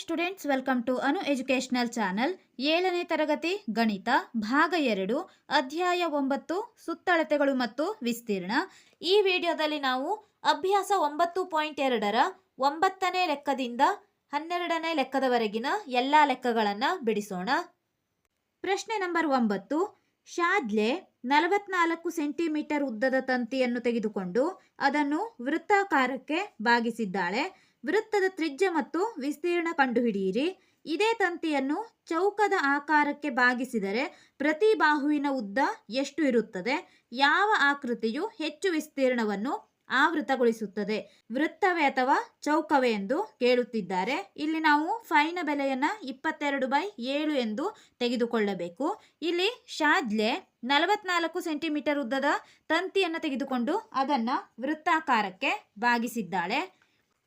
Students welcome to Anu educational channel ಏಳನೇ ತರಗತಿ, ಗಣಿತ, ಭಾಗ ಎರಡು, ಅಧ್ಯಾಯ ಒಂಬತ್ತು, ಸುತ್ತಳತೆಗಳು ಮತ್ತು ವಿಸ್ತೀರ್ಣ. ಈ ವಿಡಿಯೋದಲ್ಲಿ ನಾವು ಅಭ್ಯಾಸ ಒಂಬತ್ತು ಪಾಯಿಂಟ್ ಎರಡರ ಒಂಬತ್ತನೇ ಲೆಕ್ಕದಿಂದ ಹನ್ನೆರಡನೇ ಲೆಕ್ಕದವರೆಗಿನ ಎಲ್ಲ ಲೆಕ್ಕಗಳನ್ನು ಬಿಡಿಸೋಣ. ಪ್ರಶ್ನೆ ನಂಬರ್ ಒಂಬತ್ತು. ಶಾದ್ಲೆ ನಲವತ್ನಾಲ್ಕು ಸೆಂಟಿಮೀಟರ್ ಉದ್ದದ ತಂತಿಯನ್ನು ತೆಗೆದುಕೊಂಡು ಅದನ್ನು ವೃತ್ತಾಕಾರಕ್ಕೆ ಬಾಗಿಸಿದ್ದಾಳೆ. ವೃತ್ತದ ತ್ರಿಜ್ಯ ಮತ್ತು ವಿಸ್ತೀರ್ಣ ಕಂಡುಹಿಡಿಯಿರಿ. ಇದೇ ತಂತಿಯನ್ನು ಚೌಕದ ಆಕಾರಕ್ಕೆ ಬಾಗಿಸಿದರೆ ಪ್ರತಿ ಬಾಹುವಿನ ಉದ್ದ ಎಷ್ಟು ಇರುತ್ತದೆ? ಯಾವ ಆಕೃತಿಯು ಹೆಚ್ಚು ವಿಸ್ತೀರ್ಣವನ್ನು ಆವೃತಗೊಳಿಸುತ್ತದೆ? ವೃತ್ತವೇ ಅಥವಾ ಚೌಕವೇ ಎಂದು ಕೇಳುತ್ತಿದ್ದಾರೆ. ಇಲ್ಲಿ ನಾವು ಫೈನ ಬೆಲೆಯನ್ನು ಇಪ್ಪತ್ತೆರಡು ಬೈ ಏಳು ಎಂದು ತೆಗೆದುಕೊಳ್ಳಬೇಕು. ಇಲ್ಲಿ ಶಾದ್ಲೆ ನಲವತ್ನಾಲ್ಕು ಸೆಂಟಿಮೀಟರ್ ಉದ್ದದ ತಂತಿಯನ್ನು ತೆಗೆದುಕೊಂಡು ಅದನ್ನು ವೃತ್ತಾಕಾರಕ್ಕೆ ಬಾಗಿಸಿದ್ದಾಳೆ.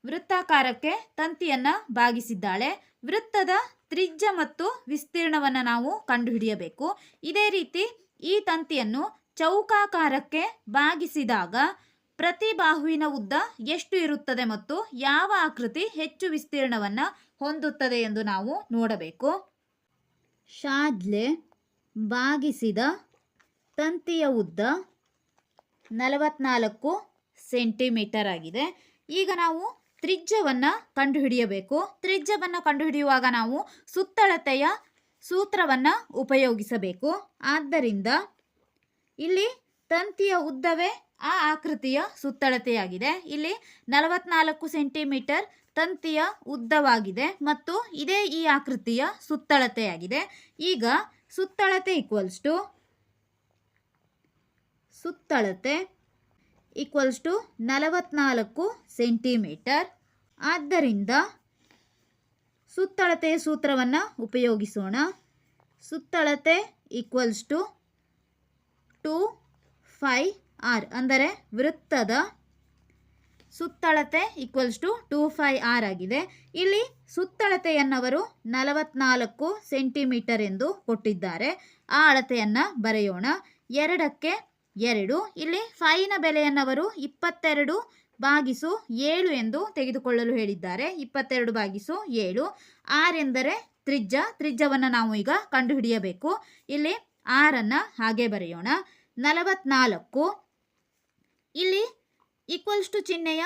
ವೃತ್ತಾಕಾರಕ್ಕೆ ತಂತಿಯನ್ನ ಬಾಗಿಸಿದ್ದಾಳೆ. ವೃತ್ತದ ತ್ರಿಜ್ಯ ಮತ್ತು ವಿಸ್ತೀರ್ಣವನ್ನು ನಾವು ಕಂಡುಹಿಡಿಯಬೇಕು. ಇದೇ ರೀತಿ ಈ ತಂತಿಯನ್ನು ಚೌಕಾಕಾರಕ್ಕೆ ಬಾಗಿಸಿದಾಗ ಪ್ರತಿ ಬಾಹುವಿನ ಉದ್ದ ಎಷ್ಟು ಇರುತ್ತದೆ ಮತ್ತು ಯಾವ ಆಕೃತಿ ಹೆಚ್ಚು ವಿಸ್ತೀರ್ಣವನ್ನು ಹೊಂದುತ್ತದೆ ಎಂದು ನಾವು ನೋಡಬೇಕು. ಶಾದ್ಲೆ ಬಾಗಿಸಿದ ತಂತಿಯ ಉದ್ದ ನಲವತ್ನಾಲ್ಕು ಸೆಂಟಿಮೀಟರ್ ಆಗಿದೆ. ಈಗ ನಾವು ತ್ರಿಜ್ಯವನ್ನು ಕಂಡುಹಿಡಿಯಬೇಕು. ತ್ರಿಜ್ಯವನ್ನು ಕಂಡುಹಿಡಿಯುವಾಗ ನಾವು ಸುತ್ತಳತೆಯ ಸೂತ್ರವನ್ನು ಉಪಯೋಗಿಸಬೇಕು. ಆದ್ದರಿಂದ ಇಲ್ಲಿ ತಂತಿಯ ಉದ್ದವೇ ಆ ಆಕೃತಿಯ ಸುತ್ತಳತೆಯಾಗಿದೆ. ಇಲ್ಲಿ ನಲವತ್ನಾಲ್ಕು ಸೆಂಟಿಮೀಟರ್ ತಂತಿಯ ಉದ್ದವಾಗಿದೆ ಮತ್ತು ಇದೇ ಈ ಆಕೃತಿಯ ಸುತ್ತಳತೆಯಾಗಿದೆ. ಈಗ ಸುತ್ತಳತೆ ಈಕ್ವಲ್ಸ್ ಟು ಸುತ್ತಳತೆ ಈಕ್ವಲ್ಸ್ ಟು ನಲವತ್ನಾಲ್ಕು ಸೆಂಟಿಮೀಟರ್ ಆದ್ದರಿಂದ ಸುತ್ತಳತೆಯ ಸೂತ್ರವನ್ನು ಉಪಯೋಗಿಸೋಣ. ಸುತ್ತಳತೆ equals to two pi r ಅಂದರೆ ವೃತ್ತದ ಸುತ್ತಳತೆ equals to two pi r ಆಗಿದೆ. ಇಲ್ಲಿ ಸುತ್ತಳತೆಯನ್ನವರು ನಲವತ್ನಾಲ್ಕು ಸೆಂಟಿಮೀಟರ್ ಎಂದು ಕೊಟ್ಟಿದ್ದಾರೆ. ಆ ಅಳತೆಯನ್ನು ಬರೆಯೋಣ. ಎರಡಕ್ಕೆ ಎರಡು. ಇಲ್ಲಿ ಫೈನ ಬೆಲೆಯನ್ನವರು ಇಪ್ಪತ್ತೆರಡು ಬಾಗಿಸು ಏಳು ಎಂದು ತೆಗೆದುಕೊಳ್ಳಲು ಹೇಳಿದ್ದಾರೆ. ಇಪ್ಪತ್ತೆರಡು ಬಾಗಿಸು ಏಳು. ಆರೆಂದರೆ ತ್ರಿಜ್ಯ. ತ್ರಿಜ್ಯವನ್ನು ನಾವು ಈಗ ಕಂಡುಹಿಡಿಯಬೇಕು. ಇಲ್ಲಿ ಆರನ್ನು ಹಾಗೆ ಬರೆಯೋಣ. ನಲವತ್ನಾಲ್ಕು. ಇಲ್ಲಿ ಈಕ್ವಲ್ಸ್ ಟು ಚಿಹ್ನೆಯ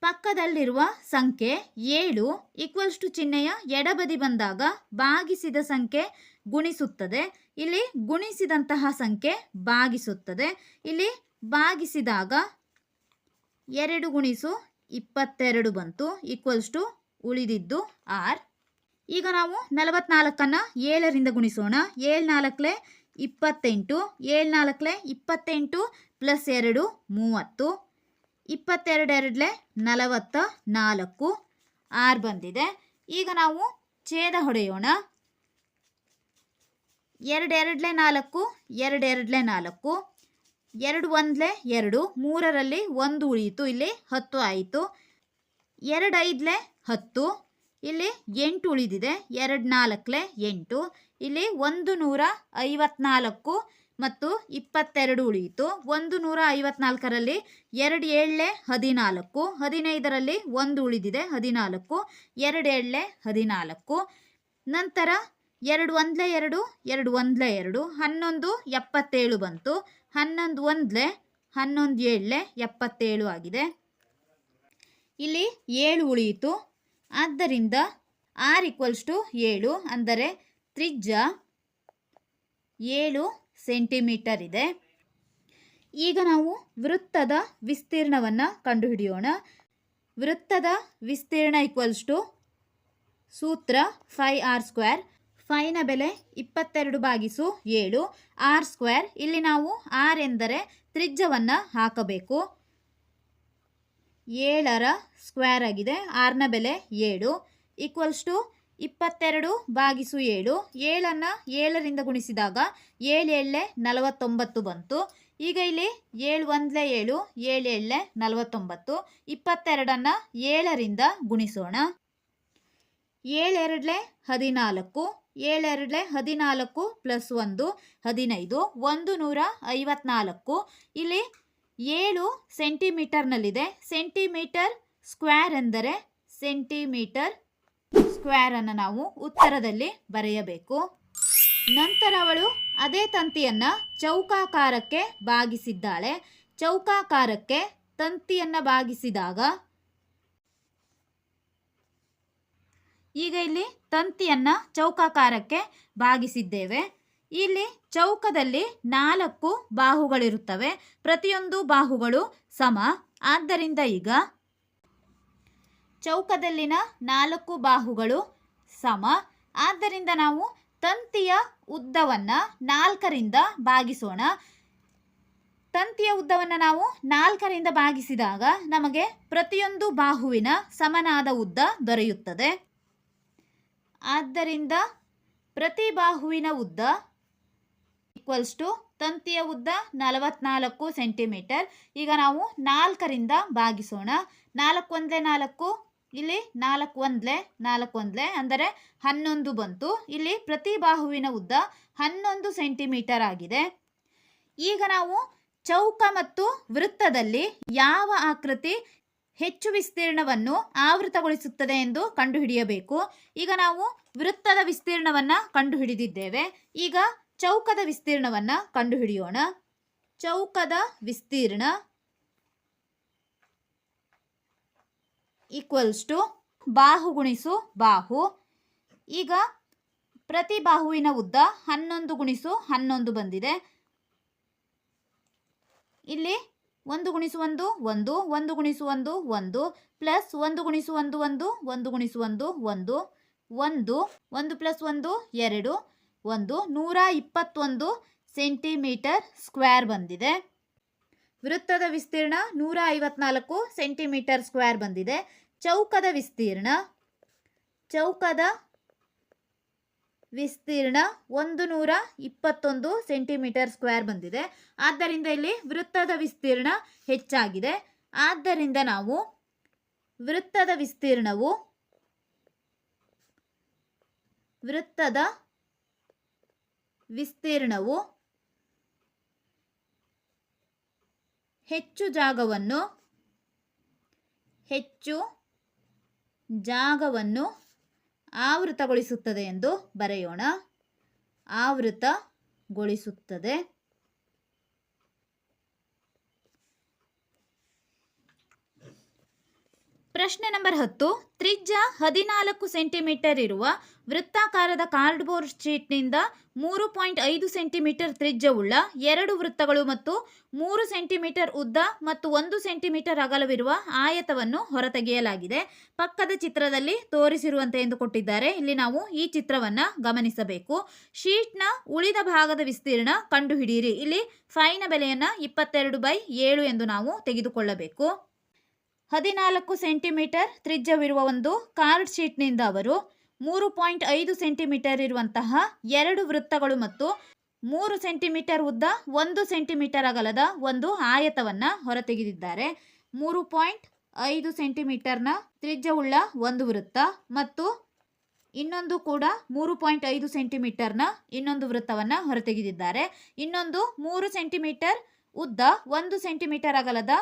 ಪಕ್ಕದಲ್ಲಿರುವ ಸಂಖ್ಯೆ ಏಳು. ಈಕ್ವಲ್ಸ್ ಟು ಚಿಹ್ನೆಯ ಎಡಬದಿ ಬಂದಾಗ ಬಾಗಿಸಿದ ಸಂಖ್ಯೆ ಗುಣಿಸುತ್ತದೆ. ಇಲ್ಲಿ ಗುಣಿಸಿದಂತಹ ಸಂಖ್ಯೆ ಭಾಗಿಸುತ್ತದೆ. ಇಲ್ಲಿ ಭಾಗಿಸಿದಾಗ ಎರಡು ಗುಣಿಸು ಇಪ್ಪತ್ತೆರಡು ಬಂತು. ಈಕ್ವಲ್ಸ್ ಟು ಉಳಿದಿದ್ದು ಆರ್. ಈಗ ನಾವು ನಲವತ್ನಾಲ್ಕನ್ನು ಏಳರಿಂದ ಗುಣಿಸೋಣ. ಏಳು ನಾಲ್ಕಲೆ ಇಪ್ಪತ್ತೆಂಟು ಏಳು ನಾಲ್ಕಲೆ ಇಪ್ಪತ್ತೆಂಟು ಪ್ಲಸ್ ಎರಡು ಮೂವತ್ತು. ಇಪ್ಪತ್ತೆರಡೆರಡಲೆ ನಲವತ್ತ ನಾಲ್ಕು. ಆರ್ ಬಂದಿದೆ. ಈಗ ನಾವು ಛೇದ ಹೊಡೆಯೋಣ. ಎರಡು ಎರಡಲೆ ನಾಲ್ಕು, ಎರಡೆರಡಲೆ ನಾಲ್ಕು, ಎರಡು ಒಂದಲೆ ಎರಡು, ಮೂರರಲ್ಲಿ ಒಂದು ಉಳಿಯಿತು, ಇಲ್ಲಿ ಹತ್ತು ಆಯಿತು. ಎರಡು ಐದಲೆ ಹತ್ತು, ಇಲ್ಲಿ ಎಂಟು ಉಳಿದಿದೆ ಎರಡು ನಾಲ್ಕಲೆ ಎಂಟು, ಇಲ್ಲಿ ಒಂದು ನೂರ ಐವತ್ನಾಲ್ಕು ಮತ್ತು ಇಪ್ಪತ್ತೆರಡು ಉಳಿಯಿತು. ಒಂದು ನೂರ ಐವತ್ನಾಲ್ಕರಲ್ಲಿ ಎರಡು ಏಳಲೆ ಹದಿನಾಲ್ಕು, ಹದಿನೈದರಲ್ಲಿ ಒಂದು ಉಳಿದಿದೆ, ಹದಿನಾಲ್ಕು, ಎರಡು ಏಳಲೆ ಹದಿನಾಲ್ಕು. ನಂತರ ಎರಡು ಒಂದಲೆ ಎರಡು ಎರಡು ಒಂದ್ಲೆ ಎರಡು, ಹನ್ನೊಂದು ಎಪ್ಪತ್ತೇಳು ಬಂತು. ಹನ್ನೊಂದು ಒಂದ್ಲೆ, ಹನ್ನೊಂದು ಏಳಲೆ ಎಪ್ಪತ್ತೇಳು ಆಗಿದೆ. ಇಲ್ಲಿ ಏಳು ಉಳಿಯಿತು. ಆದ್ದರಿಂದ ಆರ್ ಈಕ್ವಲ್ಸ್ ಟು ಏಳು ಅಂದರೆ ತ್ರಿಜ್ಯ ಏಳು ಸೆಂಟಿಮೀಟರ್ ಇದೆ. ಈಗ ನಾವು ವೃತ್ತದ ವಿಸ್ತೀರ್ಣವನ್ನು ಕಂಡುಹಿಡಿಯೋಣ. ವೃತ್ತದ ವಿಸ್ತೀರ್ಣ ಈಕ್ವಲ್ಸ್ ಟು ಸೂತ್ರ ಫೈ ಆರ್ ಸ್ಕ್ವೇರ್ ಫೈನ ಬೆಲೆ ಇಪ್ಪತ್ತೆರಡು ಬಾಗಿಸು ಏಳು ಆರ್ ಸ್ಕ್ವೇರ್. ಇಲ್ಲಿ ನಾವು ಆರ್ ಎಂದರೆ ತ್ರಿಜ್ಯವನ್ನು ಹಾಕಬೇಕು. ಏಳರ ಸ್ಕ್ವೇರ್ ಆಗಿದೆ. ಆರ್ನ ಬೆಲೆ ಏಳು. ಈಕ್ವಲ್ಸ್ ಟು ಇಪ್ಪತ್ತೆರಡು ಬಾಗಿಸು ಏಳು. ಏಳನ್ನು ಏಳರಿಂದ ಗುಣಿಸಿದಾಗ ಏಳು ಏಳೆ ನಲವತ್ತೊಂಬತ್ತು ಬಂತು. ಈಗ ಇಲ್ಲಿ ಏಳು ಒಂದ್ಲೆ ಏಳು ಏಳು ಏಳೆ ನಲವತ್ತೊಂಬತ್ತು. ಇಪ್ಪತ್ತೆರಡನ್ನು ಏಳರಿಂದ ಗುಣಿಸೋಣ. ಏಳೆರಡಲೆ ಹದಿನಾಲ್ಕು. ಏಳೆರಡಲೆ ಹದಿನಾಲ್ಕು ಪ್ಲಸ್ ಒಂದು ಹದಿನೈದು, ಒಂದು ನೂರ ಐವತ್ನಾಲ್ಕು. ಇಲ್ಲಿ ಏಳು ಸೆಂಟಿಮೀಟರ್ನಲ್ಲಿದೆ. ಸೆಂಟಿಮೀಟರ್ ಸ್ಕ್ವೇರ್ ಎಂದರೆ ಸೆಂಟಿಮೀಟರ್ ಸ್ಕ್ವೇರನ್ನು ನಾವು ಉತ್ತರದಲ್ಲಿ ಬರೆಯಬೇಕು. ನಂತರ ಅವಳು ಅದೇ ತಂತಿಯನ್ನು ಚೌಕಾಕಾರಕ್ಕೆ ಬಾಗಿಸಿದ್ದಾಳೆ. ಚೌಕಾಕಾರಕ್ಕೆ ತಂತಿಯನ್ನು ಬಾಗಿಸಿದಾಗ ಈಗ ಇಲ್ಲಿ ತಂತಿಯನ್ನು ಚೌಕಾಕಾರಕ್ಕೆ ಬಾಗಿಸಿದ್ದೇವೆ. ಇಲ್ಲಿ ಚೌಕದಲ್ಲಿ ನಾಲ್ಕು ಬಾಹುಗಳಿರುತ್ತವೆ. ಪ್ರತಿಯೊಂದು ಬಾಹುಗಳು ಸಮ. ಆದ್ದರಿಂದ ಈಗ ಚೌಕದಲ್ಲಿನ ನಾಲ್ಕು ಬಾಹುಗಳು ಸಮ. ಆದ್ದರಿಂದ ನಾವು ತಂತಿಯ ಉದ್ದವನ್ನು ನಾಲ್ಕರಿಂದ ಭಾಗಿಸೋಣ ತಂತಿಯ ಉದ್ದವನ್ನು ನಾವು ನಾಲ್ಕರಿಂದ ಭಾಗಿಸಿದಾಗ ನಮಗೆ ಪ್ರತಿಯೊಂದು ಬಾಹುವಿನ ಸಮನಾದ ಉದ್ದ ದೊರೆಯುತ್ತದೆ. ಆದ್ದರಿಂದ ಪ್ರತಿ ಬಾಹುವಿನ ಉದ್ದ ಈಕ್ವಲ್ಸ್ ಟು ತಂತಿಯ ಉದ್ದ ನಲವತ್ನಾಲ್ಕು ಸೆಂಟಿಮೀಟರ್ ಈಗ ನಾವು ನಾಲ್ಕರಿಂದ ಭಾಗಿಸೋಣ. ನಾಲ್ಕು ಒಂದಲೇ ನಾಲ್ಕು, ಇಲ್ಲಿ ನಾಲ್ಕು ಒಂದಲೇ ನಾಲ್ಕು ಒಂದಲೇ ಅಂದರೆ ಹನ್ನೊಂದು ಬಂತು. ಇಲ್ಲಿ ಪ್ರತಿ ಬಾಹುವಿನ ಉದ್ದ ಹನ್ನೊಂದು ಸೆಂಟಿಮೀಟರ್ ಆಗಿದೆ. ಈಗ ನಾವು ಚೌಕ ಮತ್ತು ವೃತ್ತದಲ್ಲಿ ಯಾವ ಆಕೃತಿ ಹೆಚ್ಚು ವಿಸ್ತೀರ್ಣವನ್ನು ಆವೃತಗೊಳಿಸುತ್ತದೆ ಎಂದು ಕಂಡುಹಿಡಿಯಬೇಕು. ಈಗ ನಾವು ವೃತ್ತದ ವಿಸ್ತೀರ್ಣವನ್ನು ಕಂಡುಹಿಡಿದಿದ್ದೇವೆ. ಈಗ ಚೌಕದ ವಿಸ್ತೀರ್ಣವನ್ನು ಕಂಡುಹಿಡಿಯೋಣ. ಚೌಕದ ವಿಸ್ತೀರ್ಣ ಈಕ್ವಲ್ಸ್ ಟು ಬಾಹು ಗುಣಿಸು ಬಾಹು. ಈಗ ಪ್ರತಿ ಬಾಹುವಿನ ಉದ್ದ ಹನ್ನೊಂದು ಗುಣಿಸು ಹನ್ನೊಂದು ಬಂದಿದೆ. ಇಲ್ಲಿ ಒಂದು ಗುಣಿಸು ಒಂದು ಒಂದು ಒಂದು ಗುಣಿಸು ಒಂದು ಒಂದು, ಪ್ಲಸ್ ಒಂದು ಗುಣಿಸು ಒಂದು ಒಂದು ಒಂದು ಗುಣಿಸು ಒಂದು ಒಂದು ಒಂದು ಒಂದು ಪ್ಲಸ್ ಒಂದು, ಎರಡು, ಒಂದು, ನೂರ ಇಪ್ಪತ್ತೊಂದು ಸೆಂಟಿಮೀಟರ್ ಸ್ಕ್ವೇರ್ ಬಂದಿದೆ. ವೃತ್ತದ ವಿಸ್ತೀರ್ಣ ನೂರ ಐವತ್ನಾಲ್ಕು ಸೆಂಟಿಮೀಟರ್ ಸ್ಕ್ವೇರ್ ಬಂದಿದೆ. ಚೌಕದ ವಿಸ್ತೀರ್ಣ, ಚೌಕದ ವಿಸ್ತೀರ್ಣ ಒಂದು ನೂರ ಇಪ್ಪತ್ತೊಂದು ಸೆಂಟಿಮೀಟರ್ ಸ್ಕ್ವೇರ್ ಬಂದಿದೆ. ಆದ್ದರಿಂದ ಇಲ್ಲಿ ವೃತ್ತದ ವಿಸ್ತೀರ್ಣ ಹೆಚ್ಚಾಗಿದೆ. ಆದ್ದರಿಂದ ನಾವು ವೃತ್ತದ ವಿಸ್ತೀರ್ಣವು ವೃತ್ತದ ವಿಸ್ತೀರ್ಣವು ಹೆಚ್ಚು ಜಾಗವನ್ನು ಹೆಚ್ಚು ಜಾಗವನ್ನು ಆವೃತಗೊಳಿಸುತ್ತದೆ ಎಂದು ಬರೆಯೋಣ. ಆವೃತಗೊಳಿಸುತ್ತದೆ. ಪ್ರಶ್ನೆ ನಂಬರ್ ಹತ್ತು, ತ್ರಿಜ್ಯ ಹದಿನಾಲ್ಕು ಸೆಂಟಿಮೀಟರ್ ಇರುವ ವೃತ್ತಾಕಾರದ ಕಾರ್ಡ್ಬೋರ್ಡ್ ಶೀಟ್ನಿಂದ ಮೂರು ಪಾಯಿಂಟ್ ಐದು ಸೆಂಟಿಮೀಟರ್ ತ್ರಿಜ್ಯವುಳ್ಳ ಎರಡು ವೃತ್ತಗಳು ಮತ್ತು ಮೂರು ಸೆಂಟಿಮೀಟರ್ ಉದ್ದ ಮತ್ತು ಒಂದು ಸೆಂಟಿಮೀಟರ್ ಅಗಲವಿರುವ ಆಯತವನ್ನು ಹೊರತೆಗೆಯಲಾಗಿದೆ. ಪಕ್ಕದ ಚಿತ್ರದಲ್ಲಿ ತೋರಿಸಿರುವಂತೆ ಎಂದು ಕೊಟ್ಟಿದ್ದಾರೆ. ಇಲ್ಲಿ ನಾವು ಈ ಚಿತ್ರವನ್ನು ಗಮನಿಸಬೇಕು. ಶೀಟ್ನ ಉಳಿದ ಭಾಗದ ವಿಸ್ತೀರ್ಣ ಕಂಡುಹಿಡಿಯಿರಿ. ಇಲ್ಲಿ ಫೈನ ಬೆಲೆಯನ್ನು ಇಪ್ಪತ್ತೆರಡು ಬೈ ಏಳು ಎಂದು ನಾವು ತೆಗೆದುಕೊಳ್ಳಬೇಕು. ಹದಿನಾಲ್ಕು ಸೆಂಟಿಮೀಟರ್ ತ್ರಿಜ್ಯವಿರುವ ಒಂದು ಕಾರ್ಡ್ ಶೀಟ್ನಿಂದ ಅವರು ಮೂರು ಪಾಯಿಂಟ್ ಐದು ಸೆಂಟಿಮೀಟರ್ ಇರುವಂತಹ ಎರಡು ವೃತ್ತಗಳು ಮತ್ತು ಮೂರು ಸೆಂಟಿಮೀಟರ್ ಉದ್ದ ಒಂದು ಸೆಂಟಿಮೀಟರ್ ಅಗಲದ ಒಂದು ಆಯತವನ್ನು ಹೊರತೆಗೆದಿದ್ದಾರೆ. ಮೂರು ಪಾಯಿಂಟ್ ಐದು ಸೆಂಟಿಮೀಟರ್ನ ತ್ರಿಜ್ಯವುಳ್ಳ ಒಂದು ವೃತ್ತ ಮತ್ತು ಇನ್ನೊಂದು ಕೂಡ ಮೂರು ಪಾಯಿಂಟ್ ಐದು ಸೆಂಟಿಮೀಟರ್ನ ಇನ್ನೊಂದು ವೃತ್ತವನ್ನು ಹೊರತೆಗೆದಿದ್ದಾರೆ. ಇನ್ನೊಂದು ಮೂರು ಸೆಂಟಿಮೀಟರ್ ಉದ್ದ ಒಂದು ಸೆಂಟಿಮೀಟರ್ ಅಗಲದ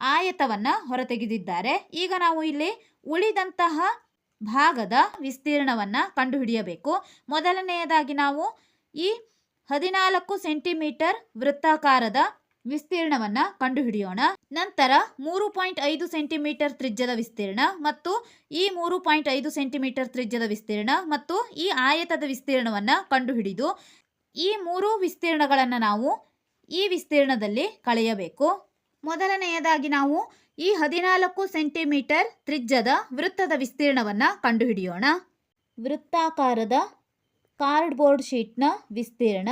ಆಯತವನ್ನು ಹೊರತೆಗೆದಿದ್ದಾರೆ. ಈಗ ನಾವು ಇಲ್ಲಿ ಉಳಿದಂತಹ ಭಾಗದ ವಿಸ್ತೀರ್ಣವನ್ನು ಕಂಡುಹಿಡಿಯಬೇಕು. ಮೊದಲನೆಯದಾಗಿ ನಾವು ಈ ಹದಿನಾಲ್ಕು ಸೆಂಟಿಮೀಟರ್ ವೃತ್ತಾಕಾರದ ವಿಸ್ತೀರ್ಣವನ್ನು ಕಂಡುಹಿಡಿಯೋಣ. ನಂತರ ಮೂರು ಪಾಯಿಂಟ್ ಐದು ಸೆಂಟಿಮೀಟರ್ ತ್ರಿಜ್ಯದ ವಿಸ್ತೀರ್ಣ ಮತ್ತು ಈ ಮೂರು ಪಾಯಿಂಟ್ ಐದು ಸೆಂಟಿಮೀಟರ್ ತ್ರಿಜ್ಯದ ವಿಸ್ತೀರ್ಣ ಮತ್ತು ಈ ಆಯತದ ವಿಸ್ತೀರ್ಣವನ್ನು ಕಂಡುಹಿಡಿದು ಈ ಮೂರು ವಿಸ್ತೀರ್ಣಗಳನ್ನು ನಾವು ಈ ವಿಸ್ತೀರ್ಣದಲ್ಲಿ ಕಳೆಯಬೇಕು. ಮೊದಲನೆಯದಾಗಿ ನಾವು ಈ ಹದಿನಾಲ್ಕು ಸೆಂಟಿಮೀಟರ್ ತ್ರಿಜ್ಯದ ವೃತ್ತದ ವಿಸ್ತೀರ್ಣವನ್ನು ಕಂಡುಹಿಡಿಯೋಣ. ವೃತ್ತಾಕಾರದ ಕಾರ್ಡ್ಬೋರ್ಡ್ ಶೀಟ್ನ ವಿಸ್ತೀರ್ಣ.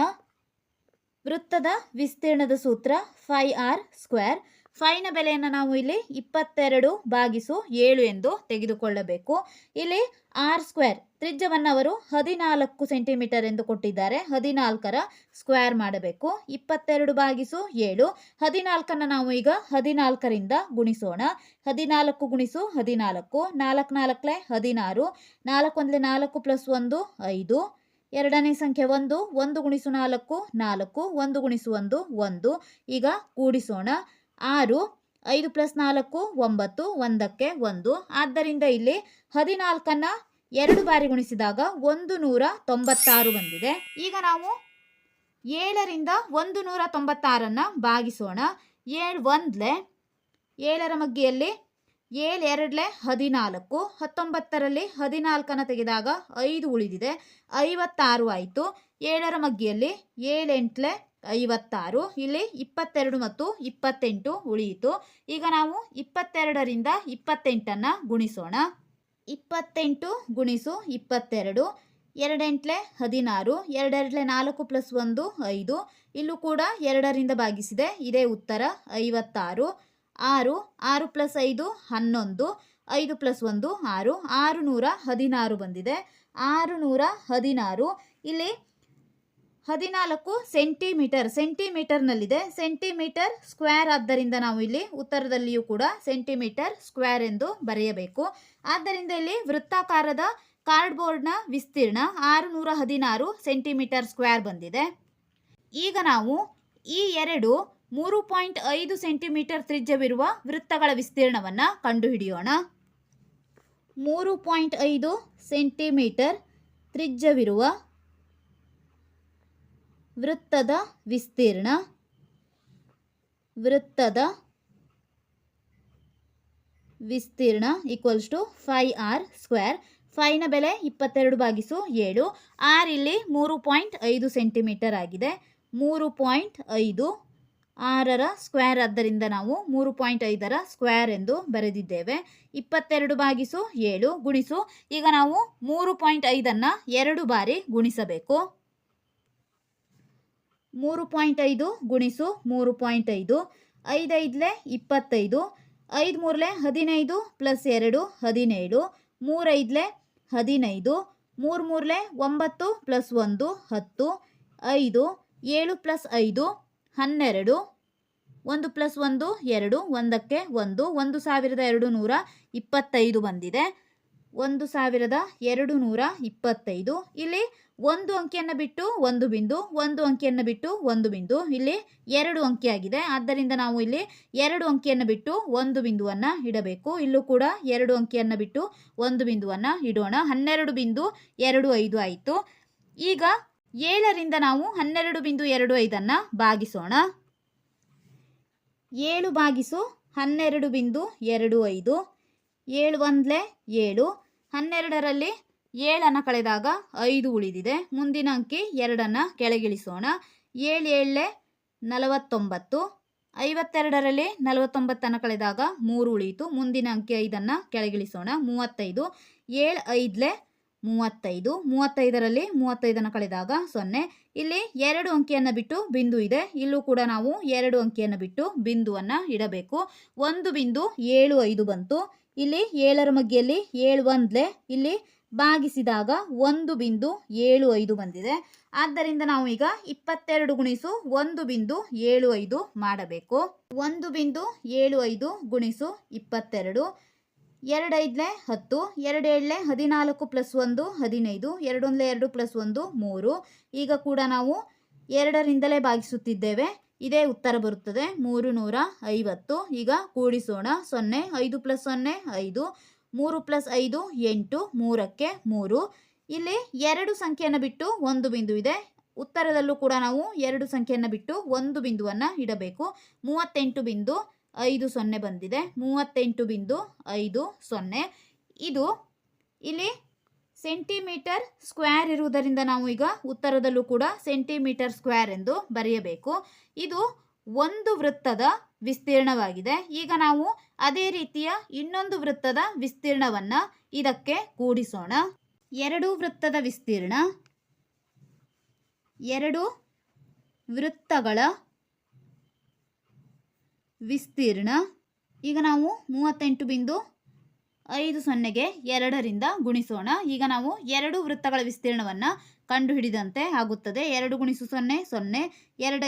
ವೃತ್ತದ ವಿಸ್ತೀರ್ಣದ ಸೂತ್ರ ಫೈ ಆರ್ ಸ್ಕ್ವೇರ್. ಫೈನ ಬೆಲೆಯನ್ನು ನಾವು ಇಲ್ಲಿ ಇಪ್ಪತ್ತೆರಡು ಬಾಗಿಸು ಏಳು ಎಂದು ತೆಗೆದುಕೊಳ್ಳಬೇಕು. ಇಲ್ಲಿ ಆರ್ ಸ್ಕ್ವೇರ್ ತ್ರಿಜ್ಯವನ್ನು ಅವರು ಹದಿನಾಲ್ಕು ಸೆಂಟಿಮೀಟರ್ ಎಂದು ಕೊಟ್ಟಿದ್ದಾರೆ. ಹದಿನಾಲ್ಕರ ಸ್ಕ್ವೇರ್ ಮಾಡಬೇಕು. ಇಪ್ಪತ್ತೆರಡು ಬಾಗಿಸು ಏಳು. ಹದಿನಾಲ್ಕನ್ನು ನಾವು ಈಗ ಹದಿನಾಲ್ಕರಿಂದ ಗುಣಿಸೋಣ. ಹದಿನಾಲ್ಕು ಗುಣಿಸು ಹದಿನಾಲ್ಕು. ನಾಲ್ಕು ನಾಲ್ಕಲೆ ಹದಿನಾರು. ನಾಲ್ಕು ಒಂದಲೇ ನಾಲ್ಕು ಪ್ಲಸ್ ಒಂದು ಐದು. ಎರಡನೇ ಸಂಖ್ಯೆ ಒಂದು. ಒಂದು ಗುಣಿಸು ನಾಲ್ಕು ನಾಲ್ಕು. ಒಂದು ಗುಣಿಸು ಒಂದು ಒಂದು. ಈಗ ಕೂಡಿಸೋಣ. ಆರು. ಐದು ಪ್ಲಸ್ ನಾಲ್ಕು, ಒಂಬತ್ತು, ಒಂದಕ್ಕೆ ಒಂದು. ಆದ್ದರಿಂದ ಇಲ್ಲಿ ಹದಿನಾಲ್ಕನ್ನು ಎರಡು ಬಾರಿ ಗುಣಿಸಿದಾಗ ಒಂದು ನೂರ ತೊಂಬತ್ತಾರು ಬಂದಿದೆ. ಈಗ ನಾವು ಏಳರಿಂದ ಒಂದು ನೂರ ತೊಂಬತ್ತಾರನ್ನು ಭಾಗಿಸೋಣ. ಏಳು ಒಂದ್ಲೆ, ಏಳರ ಮಗ್ಗಿಯಲ್ಲಿ ಏಳು ಎರಡಲೆ ಹದಿನಾಲ್ಕು, ಹತ್ತೊಂಬತ್ತರಲ್ಲಿ ಹದಿನಾಲ್ಕನ್ನು ತೆಗೆದಾಗ ಐದು ಉಳಿದಿದೆ. ಐವತ್ತಾರು ಆಯಿತು. ಏಳರ ಮಗ್ಗಿಯಲ್ಲಿ ಏಳೆಂಟ್ಲೆ ಐವತ್ತಾರು, ಇಲ್ಲಿ ಇಪ್ಪತ್ತೆರಡು ಮತ್ತು ಇಪ್ಪತ್ತೆಂಟು ಉಳಿಯಿತು. ಈಗ ನಾವು ಇಪ್ಪತ್ತೆರಡರಿಂದ ಇಪ್ಪತ್ತೆಂಟನ್ನು ಗುಣಿಸೋಣ. ಇಪ್ಪತ್ತೆಂಟು ಗುಣಿಸು ಇಪ್ಪತ್ತೆರಡು, ಎರಡೆಂಟ್ಲೆ ಹದಿನಾರು, ಎರಡೆರಡ್ಲೆ ನಾಲ್ಕು ಪ್ಲಸ್ ಒಂದು ಐದು. ಇಲ್ಲೂ ಕೂಡ ಎರಡರಿಂದ ಭಾಗಿಸಿದೆ, ಇದೇ ಉತ್ತರ, ಐವತ್ತಾರು. ಆರು ಆರು ಪ್ಲಸ್ ಐದು, ಹನ್ನೊಂದು. ಐದು ಪ್ಲಸ್ ಒಂದು, ಆರು. ಆರು ನೂರ ಹದಿನಾರು ಬಂದಿದೆ. ಆರು ನೂರ ಹದಿನಾರು. ಇಲ್ಲಿ ಹದಿನಾಲ್ಕು ಸೆಂಟಿಮೀಟರ್, ಸೆಂಟಿಮೀಟರ್ನಲ್ಲಿದೆ. ಸೆಂಟಿಮೀಟರ್ ಸ್ಕ್ವೇರ್ ಆದ್ದರಿಂದ ನಾವು ಇಲ್ಲಿ ಉತ್ತರದಲ್ಲಿಯೂ ಕೂಡ ಸೆಂಟಿಮೀಟರ್ ಸ್ಕ್ವೇರ್ ಎಂದು ಬರೆಯಬೇಕು. ಆದ್ದರಿಂದ ಇಲ್ಲಿ ವೃತ್ತಾಕಾರದ ಕಾರ್ಡ್ಬೋರ್ಡ್ನ ವಿಸ್ತೀರ್ಣ ಆರು ನೂರ ಹದಿನಾರು ಸೆಂಟಿಮೀಟರ್ ಸ್ಕ್ವೇರ್ ಬಂದಿದೆ. ಈಗ ನಾವು ಈ ಎರಡು ಮೂರು ಪಾಯಿಂಟ್ ಐದು ಸೆಂಟಿಮೀಟರ್ ತ್ರಿಜ್ಯವಿರುವ ವೃತ್ತಗಳ ವಿಸ್ತೀರ್ಣವನ್ನು ಕಂಡುಹಿಡಿಯೋಣ. ಮೂರು ಪಾಯಿಂಟ್ ಐದು ಸೆಂಟಿಮೀಟರ್ ತ್ರಿಜ್ಯವಿರುವ ವೃತ್ತದ ವಿಸ್ತೀರ್ಣ ವೃತ್ತದ ವಿಸ್ತೀರ್ಣ equals to pi r square fine ಬೆಲೆ ಇಪ್ಪತ್ತೆರಡು ಬಾಗಿಸು ಏಳು. ಆರ್ ಇಲ್ಲಿ ಮೂರು ಪಾಯಿಂಟ್ ಐದು ಸೆಂಟಿಮೀಟರ್ ಆಗಿದೆ. ಮೂರು ಪಾಯಿಂಟ್ ಐದು ಆರರ ಸ್ಕ್ವೇರ್ ಆದ್ದರಿಂದ ನಾವು ಮೂರು ಪಾಯಿಂಟ್ ಐದರ ಸ್ಕ್ವೇರ್ ಎಂದು ಬರೆದಿದ್ದೇವೆ. ಇಪ್ಪತ್ತೆರಡು ಬಾಗಿಸು ಏಳು ಗುಣಿಸು. ಈಗ ನಾವು ಮೂರು ಪಾಯಿಂಟ್ ಐದನ್ನು ಎರಡು ಬಾರಿ ಗುಣಿಸಬೇಕು. ಮೂರು ಪಾಯಿಂಟ್ ಐದು ಗುಣಿಸು ಮೂರು ಪಾಯಿಂಟ್ ಐದು. ಐದೈದಲೆ ಇಪ್ಪತ್ತೈದು. ಐದು ಮೂರಲೆ ಹದಿನೈದು ಪ್ಲಸ್ ಎರಡು ಹದಿನೇಳು. ಮೂರೈದಲೆ ಹದಿನೈದು. ಮೂರು ಮೂರಲೆ ಒಂಬತ್ತು ಪ್ಲಸ್ ಒಂದು ಹತ್ತು. ಐದು, ಏಳು ಪ್ಲಸ್ ಐದು ಹನ್ನೆರಡು. ಒಂದು ಪ್ಲಸ್ ಒಂದು ಎರಡು, ಒಂದಕ್ಕೆ ಒಂದು. ಒಂದು ಸಾವಿರದ ಎರಡು ನೂರ ಇಪ್ಪತ್ತೈದು ಬಂದಿದೆ. ಒಂದು ಸಾವಿರದ ಎರಡು ನೂರ ಇಪ್ಪತ್ತೈದು. ಇಲ್ಲಿ ಒಂದು ಅಂಕಿಯನ್ನು ಬಿಟ್ಟು ಒಂದು ಬಿಂದು, ಒಂದು ಅಂಕಿಯನ್ನು ಬಿಟ್ಟು ಒಂದು ಬಿಂದು, ಇಲ್ಲಿ ಎರಡು ಅಂಕಿ ಆಗಿದೆ ಆದ್ದರಿಂದ ನಾವು ಇಲ್ಲಿ ಎರಡು ಅಂಕಿಯನ್ನು ಬಿಟ್ಟು ಒಂದು ಬಿಂದುವನ್ನು ಇಡಬೇಕು. ಇಲ್ಲೂ ಕೂಡ ಎರಡು ಅಂಕಿಯನ್ನು ಬಿಟ್ಟು ಒಂದು ಬಿಂದುವನ್ನು ಇಡೋಣ. ಹನ್ನೆರಡು ಬಿಂದು ಎರಡು ಐದು ಆಯಿತು. ಈಗ ಏಳರಿಂದ ನಾವು ಹನ್ನೆರಡು ಬಿಂದು ಎರಡು ಐದನ್ನು ಭಾಗಿಸೋಣ. ಏಳು ಭಾಗಿಸು ಹನ್ನೆರಡು ಬಿಂದು ಎರಡು ಐದು. ಏಳು ಒಂದ್ಲೆ ಏಳು. ಹನ್ನೆರಡರಲ್ಲಿ ಏಳನ್ನು ಕಳೆದಾಗ ಐದು ಉಳಿದಿದೆ. ಮುಂದಿನ ಅಂಕಿ ಎರಡನ್ನು ಕೆಳಗಿಳಿಸೋಣ. ಏಳು ಏಳಲೆ ನಲವತ್ತೊಂಬತ್ತು. ಐವತ್ತೆರಡರಲ್ಲಿ ನಲವತ್ತೊಂಬತ್ತನ್ನು ಕಳೆದಾಗ ಮೂರು ಉಳಿಯಿತು. ಮುಂದಿನ ಅಂಕಿ ಐದನ್ನು ಕೆಳಗಿಳಿಸೋಣ. ಮೂವತ್ತೈದು. ಏಳು ಐದಲೆ ಮೂವತ್ತೈದು. ಮೂವತ್ತೈದರಲ್ಲಿ ಮೂವತ್ತೈದನ್ನು ಕಳೆದಾಗ ಸೊನ್ನೆ. ಇಲ್ಲಿ ಎರಡು ಅಂಕಿಯನ್ನು ಬಿಟ್ಟು ಬಿಂದು ಇದೆ. ಇಲ್ಲೂ ಕೂಡ ನಾವು ಎರಡು ಅಂಕಿಯನ್ನು ಬಿಟ್ಟು ಬಿಂದುವನ್ನು ಇಡಬೇಕು. ಒಂದು ಬಿಂದು ಏಳು ಐದು ಬಂತು. ಇಲ್ಲಿ ಏಳರ ಮಗ್ಗಿಯಲ್ಲಿ ಏಳು ಒಂದ್ಲೆ ಇಲ್ಲಿ ಭಾಗಿಸಿದಾಗ ಒಂದು ಬಿಂದು ಏಳು ಐದು ಬಂದಿದೆ. ಆದ್ದರಿಂದ ನಾವು ಈಗ ಇಪ್ಪತ್ತೆರಡು ಗುಣಿಸು ಒಂದು ಬಿಂದು ಏಳು ಐದು ಮಾಡಬೇಕು. ಒಂದು ಬಿಂದು ಏಳು ಐದು ಗುಣಿಸು ಇಪ್ಪತ್ತೆರಡು. ಎರಡು ಐದಲೆ ಹತ್ತು, ಎರಡು ಏಳಲೆ ಹದಿನಾಲ್ಕು ಪ್ಲಸ್ ಒಂದು ಹದಿನೈದು ಎರಡೊಂದಲೆ ಎರಡು ಪ್ಲಸ್ ಒಂದು ಮೂರು. ಈಗ ಕೂಡ ನಾವು ಎರಡರಿಂದಲೇ ಭಾಗಿಸುತ್ತಿದ್ದೇವೆ. ಇದೇ ಉತ್ತರ ಬರುತ್ತದೆ. ಮೂರು ನೂರ ಐವತ್ತು. ಈಗ ಕೂಡಿಸೋಣ. ಸೊನ್ನೆ, ಐದು ಪ್ಲಸ್ ಸೊನ್ನೆ, ಐದು. ಮೂರು ಪ್ಲಸ್ ಐದು, ಎಂಟು. ಮೂರಕ್ಕೆ ಮೂರು. ಇಲ್ಲಿ ಎರಡು ಸಂಖ್ಯೆಯನ್ನು ಬಿಟ್ಟು ಒಂದು ಬಿಂದು ಇದೆ. ಉತ್ತರದಲ್ಲೂ ಕೂಡ ನಾವು ಎರಡು ಸಂಖ್ಯೆಯನ್ನು ಬಿಟ್ಟು ಒಂದು ಬಿಂದುವನ್ನು ಇಡಬೇಕು. ಮೂವತ್ತೆಂಟು ಬಿಂದು ಐದು ಸೊನ್ನೆ ಬಂದಿದೆ. ಮೂವತ್ತೆಂಟು ಬಿಂದು ಐದು ಸೊನ್ನೆ. ಇದು ಇಲ್ಲಿ ಸೆಂಟಿಮೀಟರ್ ಸ್ಕ್ವೇರ್ ಇರುವುದರಿಂದ ನಾವು ಈಗ ಉತ್ತರದಲ್ಲೂ ಕೂಡ ಸೆಂಟಿಮೀಟರ್ ಸ್ಕ್ವೇರ್ ಎಂದು ಬರೆಯಬೇಕು. ಇದು ಒಂದು ವೃತ್ತದ ವಿಸ್ತೀರ್ಣವಾಗಿದೆ. ಈಗ ನಾವು ಅದೇ ರೀತಿಯ ಇನ್ನೊಂದು ವೃತ್ತದ ವಿಸ್ತೀರ್ಣವನ್ನು ಇದಕ್ಕೆ ಕೂಡಿಸೋಣ. ಎರಡು ವೃತ್ತದ ವಿಸ್ತೀರ್ಣ, ಎರಡು ವೃತ್ತಗಳ ವಿಸ್ತೀರ್ಣ. ಈಗ ನಾವು ಮೂವತ್ತೆಂಟು ಬಿಂದು ಐದು ಸೊನ್ನೆಗೆ ಎರಡರಿಂದ ಗುಣಿಸೋಣ. ಈಗ ನಾವು ಎರಡು ವೃತ್ತಗಳ ವಿಸ್ತೀರ್ಣವನ್ನು ಕಂಡುಹಿಡಿದಂತೆ ಆಗುತ್ತದೆ. ಎರಡು ಗುಣಿಸು ಸೊನ್ನೆ ಸೊನ್ನೆ, ಎರಡು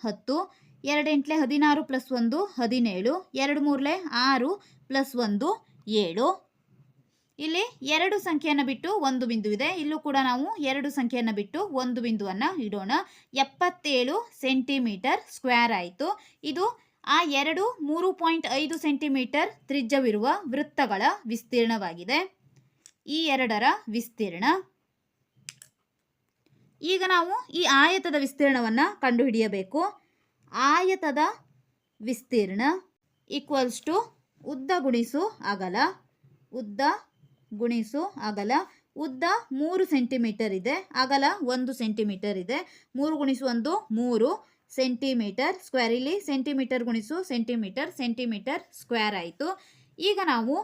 ಹತ್ತು, ಎರಡು ಎಂಟ್ಲೆ ಹದಿನಾರು ಪ್ಲಸ್ ಒಂದು, ಹದಿನೇಳು, ಎರಡು ಮೂರಲೆ ಆರು ಪ್ಲಸ್ ಒಂದು, ಏಳು. ಇಲ್ಲಿ ಎರಡು ಸಂಖ್ಯೆಯನ್ನು ಬಿಟ್ಟು ಒಂದು ಬಿಂದುವಿದೆ ಇಲ್ಲೂ ಕೂಡ ನಾವು ಎರಡು ಸಂಖ್ಯೆಯನ್ನು ಬಿಟ್ಟು ಒಂದು ಬಿಂದುವನ್ನು ಇಡೋಣ. ಎಪ್ಪತ್ತೇಳು ಸೆಂಟಿಮೀಟರ್ ಸ್ಕ್ವೇರ್ ಆಯಿತು. ಇದು ಆ ಎರಡು ಮೂರು ಪಾಯಿಂಟ್ ಐದು ಸೆಂಟಿಮೀಟರ್ ತ್ರಿಜ್ಯವಿರುವ ವೃತ್ತಗಳ ವಿಸ್ತೀರ್ಣವಾಗಿದೆ. ಈ ಎರಡರ ವಿಸ್ತೀರ್ಣ. ಈಗ ನಾವು ಈ ಆಯತದ ವಿಸ್ತೀರ್ಣವನ್ನು ಕಂಡುಹಿಡಿಯಬೇಕು. ಆಯತದ ವಿಸ್ತೀರ್ಣ ಈಕ್ವಲ್ಸ್ ಟು ಉದ್ದ ಗುಣಿಸು ಅಗಲ. ಉದ್ದ ಗುಣಿಸು ಅಗಲ. ಉದ್ದ ಮೂರು ಸೆಂಟಿಮೀಟರ್ ಇದೆ. ಅಗಲ ಒಂದು ಸೆಂಟಿಮೀಟರ್ ಇದೆ. ಮೂರು ಗುಣಿಸು ಒಂದು ಮೂರು. Centimetre square. ಇಲ್ಲಿ ಸೆಂಟಿಮೀಟರ್ ಗುಣಿಸು, ಸೆಂಟಿಮೀಟರ್ ಸೆಂಟಿಮೀಟರ್ ಸ್ಕ್ವೇರ್ ಆಯಿತು. ಈಗ ನಾವು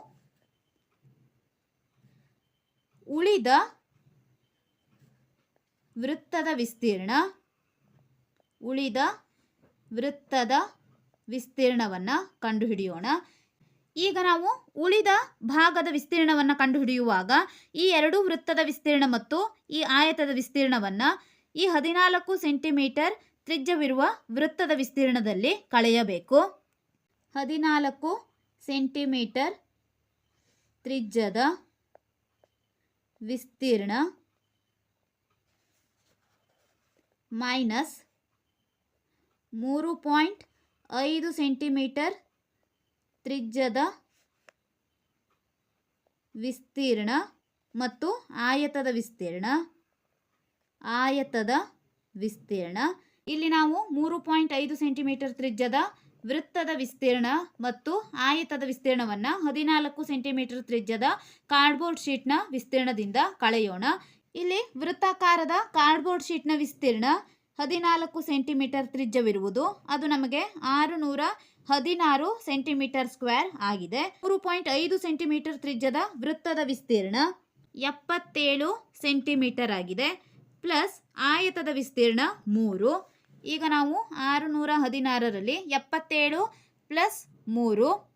ಉಳಿದ ವೃತ್ತದ ವಿಸ್ತೀರ್ಣ, ಉಳಿದ ವೃತ್ತದ ವಿಸ್ತೀರ್ಣವನ್ನು ಕಂಡುಹಿಡಿಯೋಣ. ಈಗ ನಾವು ಉಳಿದ ಭಾಗದ ವಿಸ್ತೀರ್ಣವನ್ನು ಕಂಡುಹಿಡಿಯುವಾಗ ಈ ಎರಡು ವೃತ್ತದ ವಿಸ್ತೀರ್ಣ ಮತ್ತು ಈ ಆಯತದ ವಿಸ್ತೀರ್ಣವನ್ನು ಈ ಹದಿನಾಲ್ಕು ಸೆಂಟಿಮೀಟರ್ ತ್ರಿಜ್ಯವಿರುವ ವೃತ್ತದ ವಿಸ್ತೀರ್ಣದಲ್ಲಿ ಕಳೆಯಬೇಕು. ಹದಿನಾಲ್ಕು ಸೆಂಟಿಮೀಟರ್ ತ್ರಿಜ್ಯದ ವಿಸ್ತೀರ್ಣ ಮೈನಸ್ ಮೂರು ಪಾಯಿಂಟ್ ಐದು ಸೆಂಟಿಮೀಟರ್ ತ್ರಿಜ್ಯದ ವಿಸ್ತೀರ್ಣ ಮತ್ತು ಆಯತದ ವಿಸ್ತೀರ್ಣ. ಆಯತದ ವಿಸ್ತೀರ್ಣ. ಇಲ್ಲಿ ನಾವು ಮೂರು ಪಾಯಿಂಟ್ ಐದು ಸೆಂಟಿಮೀಟರ್ ತ್ರಿಜ್ಯದ ವೃತ್ತದ ವಿಸ್ತೀರ್ಣ ಮತ್ತು ಆಯತದ ವಿಸ್ತೀರ್ಣವನ್ನು ಹದಿನಾಲ್ಕು ಸೆಂಟಿಮೀಟರ್ ತ್ರಿಜ್ಯದ ಕಾರ್ಡ್ಬೋರ್ಡ್ ಶೀಟ್ನ ವಿಸ್ತೀರ್ಣದಿಂದ ಕಳೆಯೋಣ. ಇಲ್ಲಿ ವೃತ್ತಾಕಾರದ ಕಾರ್ಡ್ಬೋರ್ಡ್ ಶೀಟ್ನ ವಿಸ್ತೀರ್ಣ ಹದಿನಾಲ್ಕು ಸೆಂಟಿಮೀಟರ್ ತ್ರಿಜ್ಯವಿರುವುದು. ಅದು ನಮಗೆ ಆರು ನೂರ ಹದಿನಾರು ಸೆಂಟಿಮೀಟರ್ ಸ್ಕ್ವೇರ್ ಆಗಿದೆ. ಮೂರು ಪಾಯಿಂಟ್ ಐದು ಸೆಂಟಿಮೀಟರ್ ತ್ರಿಜ್ಯದ ವೃತ್ತದ ವಿಸ್ತೀರ್ಣ ಎಪ್ಪತ್ತೇಳು ಸೆಂಟಿಮೀಟರ್ ಆಗಿದೆ. ಪ್ಲಸ್ ಆಯತದ ವಿಸ್ತೀರ್ಣ ಮೂರು. ಈಗ ನಾವು ಆರು ನೂರ ಹದಿನಾರರಲ್ಲಿ ಎಪ್ಪತ್ತೇಳು ಪ್ಲಸ್ ಮೂರು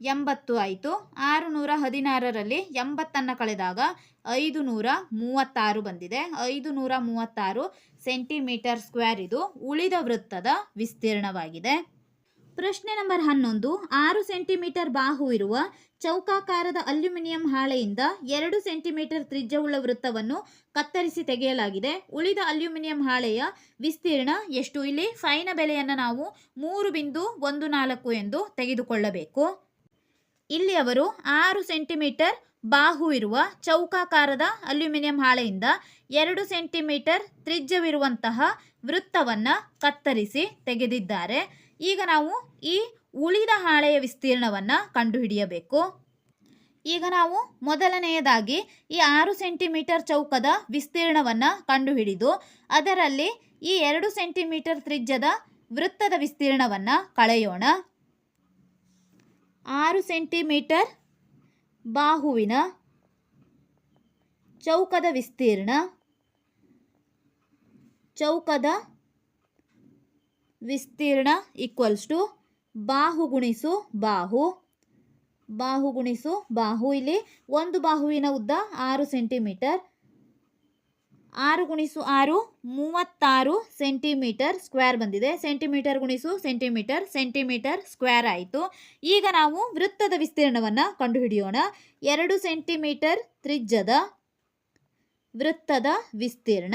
ಎಂಬತ್ತು ಆಯಿತು. ಆರು ನೂರ ಹದಿನಾರರಲ್ಲಿ ಎಂಬತ್ತನ್ನು ಕಳೆದಾಗ ಐದು ನೂರ ಮೂವತ್ತಾರು ಬಂದಿದೆ. ಐದು ನೂರ ಮೂವತ್ತಾರು ಸೆಂಟಿಮೀಟರ್ ಸ್ಕ್ವೇರ್ ಇದು ಉಳಿದ ವೃತ್ತದ ವಿಸ್ತೀರ್ಣವಾಗಿದೆ. ಪ್ರಶ್ನೆ ನಂಬರ್ ಹನ್ನೊಂದು. ಆರು ಸೆಂಟಿಮೀಟರ್ ಬಾಹು ಇರುವ ಚೌಕಾಕಾರದ ಅಲ್ಯೂಮಿನಿಯಂ ಹಾಳೆಯಿಂದ ಎರಡು ಸೆಂಟಿಮೀಟರ್ ತ್ರಿಜ್ಯವುಳ್ಳ ವೃತ್ತವನ್ನು ಕತ್ತರಿಸಿ ತೆಗೆಯಲಾಗಿದೆ. ಉಳಿದ ಅಲ್ಯೂಮಿನಿಯಂ ಹಾಳೆಯ ವಿಸ್ತೀರ್ಣ ಎಷ್ಟು? ಇಲ್ಲಿ ಫೈನ ಬೆಲೆಯನ್ನು ನಾವು ಮೂರು ಬಿಂದು ಒಂದು ನಾಲ್ಕು ಎಂದು ತೆಗೆದುಕೊಳ್ಳಬೇಕು. ಇಲ್ಲಿ ಅವರು ಆರು ಸೆಂಟಿಮೀಟರ್ ಬಾಹು ಇರುವ ಚೌಕಾಕಾರದ ಅಲ್ಯೂಮಿನಿಯಂ ಹಾಳೆಯಿಂದ ಎರಡು ಸೆಂಟಿಮೀಟರ್ ತ್ರಿಜ್ಯವಿರುವಂತಹ ವೃತ್ತವನ್ನು ಕತ್ತರಿಸಿ ತೆಗೆದಿದ್ದಾರೆ. ಈಗ ನಾವು ಈ ಉಳಿದ ಹಾಳೆಯ ವಿಸ್ತೀರ್ಣವನ್ನು ಕಂಡುಹಿಡಿಯಬೇಕು. ಈಗ ನಾವು ಮೊದಲನೆಯದಾಗಿ ಈ ಆರು ಸೆಂಟಿಮೀಟರ್ ಚೌಕದ ವಿಸ್ತೀರ್ಣವನ್ನು ಕಂಡುಹಿಡಿದು ಅದರಲ್ಲಿ ಈ ಎರಡು ಸೆಂಟಿಮೀಟರ್ ತ್ರಿಜ್ಯದ ವೃತ್ತದ ವಿಸ್ತೀರ್ಣವನ್ನು ಕಳೆಯೋಣ. ಆರು ಸೆಂಟಿಮೀಟರ್ ಬಾಹುವಿನ ಚೌಕದ ವಿಸ್ತೀರ್ಣ, ಚೌಕದ ವಿಸ್ತೀರ್ಣ ಈಕ್ವಲ್ಸ್ ಟು ಬಾಹು ಗುಣಿಸು ಬಾಹು. ಬಾಹು ಗುಣಿಸು ಬಾಹು. ಇಲ್ಲಿ ಒಂದು ಬಾಹುವಿನ ಉದ್ದ ಆರು ಸೆಂಟಿಮೀಟರ್ ಆರು ಗುಣಿಸು ಆರು ಮೂವತ್ತಾರು ಸೆಂಟಿಮೀಟರ್ ಸ್ಕ್ವೇರ್ ಬಂದಿದೆ. ಸೆಂಟಿಮೀಟರ್ ಗುಣಿಸು ಸೆಂಟಿಮೀಟರ್ ಸೆಂಟಿಮೀಟರ್ ಸ್ಕ್ವೇರ್ ಆಯಿತು. ಈಗ ನಾವು ವೃತ್ತದ ವಿಸ್ತೀರ್ಣವನ್ನು ಕಂಡುಹಿಡಿಯೋಣ. ಎರಡು ಸೆಂಟಿಮೀಟರ್ ತ್ರಿಜ್ಯದ ವೃತ್ತದ ವಿಸ್ತೀರ್ಣ.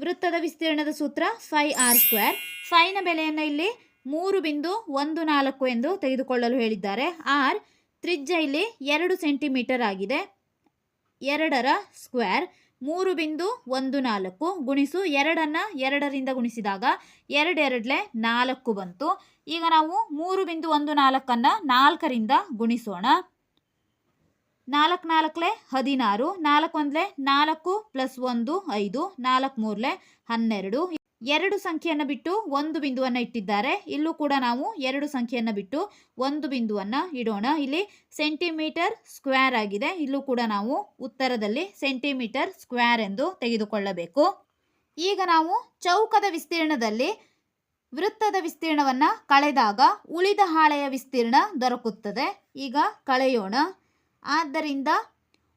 ವೃತ್ತದ ವಿಸ್ತೀರ್ಣದ ಸೂತ್ರ ಫೈ ಆರ್ ಸ್ಕ್ವೇರ್. ಫೈನ ಬೆಲೆಯನ್ನು ಇಲ್ಲಿ ಮೂರು ಬಿಂದು ಒಂದು ನಾಲ್ಕು ಎಂದು ತೆಗೆದುಕೊಳ್ಳಲು ಹೇಳಿದ್ದಾರೆ. ಆರ್ ತ್ರಿಜ್ಯ ಇಲ್ಲಿ ಎರಡು ಸೆಂಟಿಮೀಟರ್ ಆಗಿದೆ. ಎರಡರ ಸ್ಕ್ವೇರ್ ಮೂರು ಬಿಂದು ಒಂದು ನಾಲ್ಕು ಗುಣಿಸು ಎರಡನ್ನು ಎರಡರಿಂದ ಗುಣಿಸಿದಾಗ ಎರಡೆರಡಲೆ ನಾಲ್ಕು ಬಂತು. ಈಗ ನಾವು ಮೂರು ಬಿಂದು ಒಂದು ನಾಲ್ಕನ್ನು ನಾಲ್ಕರಿಂದ ಗುಣಿಸೋಣ. ನಾಲ್ಕು ನಾಲ್ಕಲೆ ಹದಿನಾರು, ನಾಲ್ಕು ಒಂದಲೆ ನಾಲ್ಕು ಪ್ಲಸ್ ಒಂದು ಐದು, ನಾಲ್ಕು ಮೂರಲೆ ಹನ್ನೆರಡು. ಎರಡು ಸಂಖ್ಯೆಯನ್ನು ಬಿಟ್ಟು ಒಂದು ಬಿಂದುವನ್ನು ಇಟ್ಟಿದ್ದಾರೆ. ಇಲ್ಲೂ ಕೂಡ ನಾವು ಎರಡು ಸಂಖ್ಯೆಯನ್ನು ಬಿಟ್ಟು ಒಂದು ಬಿಂದುವನ್ನು ಇಡೋಣ. ಇಲ್ಲಿ ಸೆಂಟಿಮೀಟರ್ ಸ್ಕ್ವೇರ್ ಆಗಿದೆ. ಇಲ್ಲೂ ಕೂಡ ನಾವು ಉತ್ತರದಲ್ಲಿ ಸೆಂಟಿಮೀಟರ್ ಸ್ಕ್ವೇರ್ ಎಂದು ತೆಗೆದುಕೊಳ್ಳಬೇಕು. ಈಗ ನಾವು ಚೌಕದ ವಿಸ್ತೀರ್ಣದಲ್ಲಿ ವೃತ್ತದ ವಿಸ್ತೀರ್ಣವನ್ನು ಕಳೆದಾಗ ಉಳಿದ ಹಾಳೆಯ ವಿಸ್ತೀರ್ಣ ದೊರಕುತ್ತದೆ. ಈಗ ಕಳೆಯೋಣ. ಆದ್ದರಿಂದ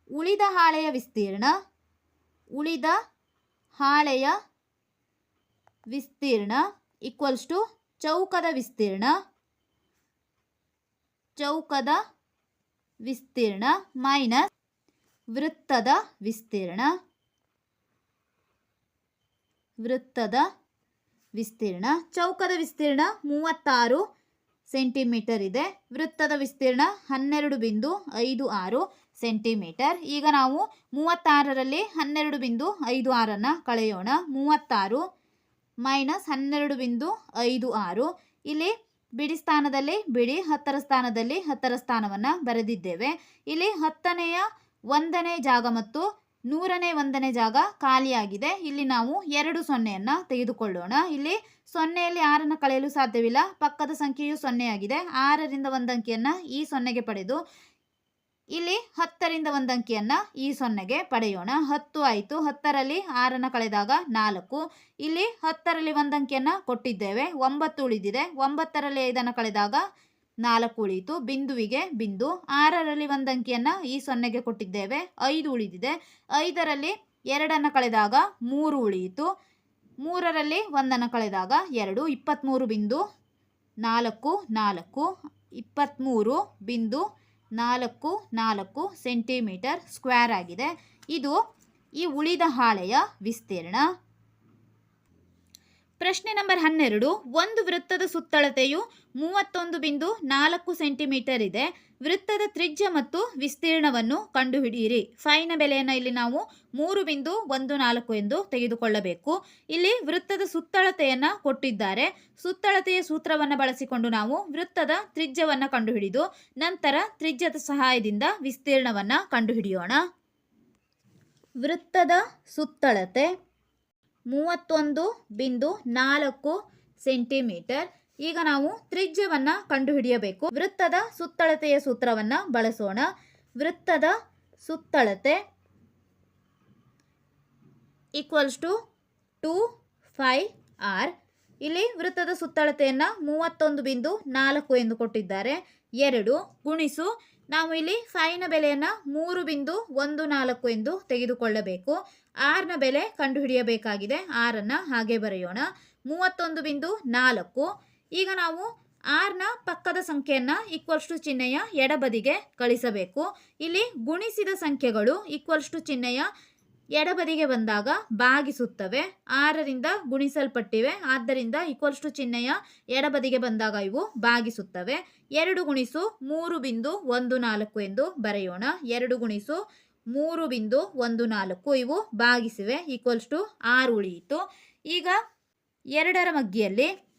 ಉಳಿದ ಹಾಳೆಯ ವಿಸ್ತೀರ್ಣ, ಉಳಿದ ಹಾಳೆಯ ವಿಸ್ತೀರ್ಣ ಈಕ್ವಲ್ಸ್ ಟು ಚೌಕದ ವಿಸ್ತೀರ್ಣ ಚೌಕದ ವಿಸ್ತೀರ್ಣ ಮೈನಸ್ ವೃತ್ತದ ವಿಸ್ತೀರ್ಣ ವೃತ್ತದ ವಿಸ್ತೀರ್ಣ, ಚೌಕದ ವಿಸ್ತೀರ್ಣ ಮೂವತ್ತಾರು. ಸೆಂಟಿಮೀಟರ್ ಇದೆ. ವೃತ್ತದ ವಿಸ್ತೀರ್ಣ ಹನ್ನೆರಡು ಬಿಂದು ಐದು ಆರು ಸೆಂಟಿಮೀಟರ್. ಈಗ ನಾವು ಮೂವತ್ತಾರರಲ್ಲಿ ಹನ್ನೆರಡು ಬಿಂದು ಐದು ಆರನ್ನು ಕಳೆಯೋಣ. ಮೂವತ್ತಾರು ಮೈನಸ್ ಹನ್ನೆರಡು ಬಿಂದು ಐದು ಆರು. ಇಲ್ಲಿ ಬಿಡಿ ಸ್ಥಾನದಲ್ಲಿ ಬಿಡಿ, ಹತ್ತರ ಸ್ಥಾನದಲ್ಲಿ ಹತ್ತರ ಸ್ಥಾನವನ್ನು ಬರೆದಿದ್ದೇವೆ. ಇಲ್ಲಿ ಹತ್ತನೆಯ ಒಂದನೇ ಜಾಗ ಮತ್ತು ನೂರನೇ ಒಂದನೇ ಜಾಗ ಖಾಲಿಯಾಗಿದೆ. ಇಲ್ಲಿ ನಾವು ಎರಡು ಸೊನ್ನೆಯನ್ನು ತೆಗೆದುಕೊಳ್ಳೋಣ. ಇಲ್ಲಿ ಸೊನ್ನೆಯಲ್ಲಿ ಆರನ್ನು ಕಳೆಯಲು ಸಾಧ್ಯವಿಲ್ಲ. ಪಕ್ಕದ ಸಂಖ್ಯೆಯು ಸೊನ್ನೆಯಾಗಿದೆ. ಆರರಿಂದ ಒಂದು ಅಂಕಿಯನ್ನು ಈ ಸೊನ್ನೆಗೆ ಪಡೆದು, ಇಲ್ಲಿ ಹತ್ತರಿಂದ ಒಂದು ಅಂಕಿಯನ್ನು ಈ ಸೊನ್ನೆಗೆ ಪಡೆಯೋಣ. ಹತ್ತು ಆಯಿತು. ಹತ್ತರಲ್ಲಿ ಆರನ್ನು ಕಳೆದಾಗ ನಾಲ್ಕು. ಇಲ್ಲಿ ಹತ್ತರಲ್ಲಿ ಒಂದು ಅಂಕಿಯನ್ನು ಕೊಟ್ಟಿದ್ದೇವೆ. ಒಂಬತ್ತು ಉಳಿದಿದೆ. ಒಂಬತ್ತರಲ್ಲಿ ಐದನ್ನು ಕಳೆದಾಗ ನಾಲ್ಕು ಉಳಿಯಿತು. ಬಿಂದುವಿಗೆ ಬಿಂದು ಆರರಲ್ಲಿ ಒಂದು ಅಂಕಿಯನ್ನು ಈ ಸೊನ್ನೆಗೆ ಕೊಟ್ಟಿದ್ದೇವೆ. ಐದು ಉಳಿದಿದೆ. ಐದರಲ್ಲಿ ಎರಡನ್ನು ಕಳೆದಾಗ ಮೂರು ಉಳಿಯಿತು. ಮೂರರಲ್ಲಿ ಒಂದನ್ನು ಕಳೆದಾಗ ಎರಡು. ಇಪ್ಪತ್ತ್ಮೂರು ಬಿಂದು ನಾಲ್ಕು ನಾಲ್ಕು. ಇಪ್ಪತ್ತ್ಮೂರು ಬಿಂದು ನಾಲ್ಕು ನಾಲ್ಕು ಸೆಂಟಿಮೀಟರ್ ಸ್ಕ್ವೇರ್ ಆಗಿದೆ. ಇದು ಈ ಉಳಿದ ಹಾಳೆಯ ವಿಸ್ತೀರ್ಣ. ಪ್ರಶ್ನೆ ನಂಬರ್ ಹನ್ನೆರಡು, ಒಂದು ವೃತ್ತದ ಸುತ್ತಳತೆಯು ಮೂವತ್ತೊಂದು ಬಿಂದು ನಾಲ್ಕು ಸೆಂಟಿಮೀಟರ್ ಇದೆ. ವೃತ್ತದ ತ್ರಿಜ್ಯ ಮತ್ತು ವಿಸ್ತೀರ್ಣವನ್ನು ಕಂಡುಹಿಡಿಯಿರಿ. ಫೈನ ಬೆಲೆಯನ್ನು ಇಲ್ಲಿ ನಾವು ಮೂರು ಬಿಂದು ಒಂದು ನಾಲ್ಕು ಎಂದು ತೆಗೆದುಕೊಳ್ಳಬೇಕು. ಇಲ್ಲಿ ವೃತ್ತದ ಸುತ್ತಳತೆಯನ್ನು ಕೊಟ್ಟಿದ್ದಾರೆ. ಸುತ್ತಳತೆಯ ಸೂತ್ರವನ್ನು ಬಳಸಿಕೊಂಡು ನಾವು ವೃತ್ತದ ತ್ರಿಜ್ಯವನ್ನು ಕಂಡುಹಿಡಿದು, ನಂತರ ತ್ರಿಜ್ಯದ ಸಹಾಯದಿಂದ ವಿಸ್ತೀರ್ಣವನ್ನು ಕಂಡುಹಿಡಿಯೋಣ. ವೃತ್ತದ ಸುತ್ತಳತೆ ಮೂವತ್ತೊಂದು ಬಿಂದು ನಾಲ್ಕು ಸೆಂಟಿಮೀಟರ್. ಈಗ ನಾವು ತ್ರಿಜ್ಯವನ್ನು ಕಂಡುಹಿಡಿಯಬೇಕು. ವೃತ್ತದ ಸುತ್ತಳತೆಯ ಸೂತ್ರವನ್ನು ಬಳಸೋಣ. ವೃತ್ತದ ಸುತ್ತಳತೆ equals to two pi r ಇಲ್ಲಿ ವೃತ್ತದ ಸುತ್ತಳತೆಯನ್ನು ಮೂವತ್ತೊಂದು ಬಿಂದು ನಾಲ್ಕು ಎಂದು ಕೊಟ್ಟಿದ್ದಾರೆ. ಎರಡು ಗುಣಿಸು ನಾವು ಇಲ್ಲಿ ಫೈನ ಬೆಲೆಯನ್ನು ಮೂರು ಬಿಂದು ಒಂದು ನಾಲ್ಕು ಎಂದು ತೆಗೆದುಕೊಳ್ಳಬೇಕು. ಆರ್ನ ಬೆಲೆ ಕಂಡುಹಿಡಿಯಬೇಕಾಗಿದೆ. ಆರನ್ನು ಹಾಗೆ ಬರೆಯೋಣ. ಮೂವತ್ತೊಂದು ಬಿಂದು ನಾಲ್ಕು. ಈಗ ನಾವು ಆರ್ನ ಪಕ್ಕದ ಸಂಖ್ಯೆಯನ್ನು ಈಕ್ವಲ್ಸ್ ಟು ಚಿಹ್ನೆಯ ಎಡಬದಿಗೆ ಕಳಿಸಬೇಕು. ಇಲ್ಲಿ ಗುಣಿಸಿದ ಸಂಖ್ಯೆಗಳು ಈಕ್ವಲ್ಸ್ ಟು ಚಿಹ್ನೆಯ ಎಡಬದಿಗೆ ಬಂದಾಗ ಭಾಗಿಸುತ್ತವೆ. ಆರರಿಂದ ಗುಣಿಸಲ್ಪಟ್ಟಿವೆ. ಆದ್ದರಿಂದ ಈಕ್ವಲ್ಸ್ ಟು ಚಿಹ್ನೆಯ ಎಡಬದಿಗೆ ಬಂದಾಗ ಇವು ಭಾಗಿಸುತ್ತವೆ. ಎರಡು ಗುಣಿಸು ಮೂರು ಬಿಂದು ಒಂದು ನಾಲ್ಕು ಎಂದು ಬರೆಯೋಣ. ಎರಡು ಗುಣಿಸು ಮೂರು ಬಿಂದು ಒಂದು ನಾಲ್ಕು. ಇವು ಭಾಗಿಸಿವೆ ಈಕ್ವಲ್ಸ್ ಟು ಆರು ಉಳಿಯಿತು. ಈಗ ಎರಡರ ಮಗ್ಗಿಯಲ್ಲಿ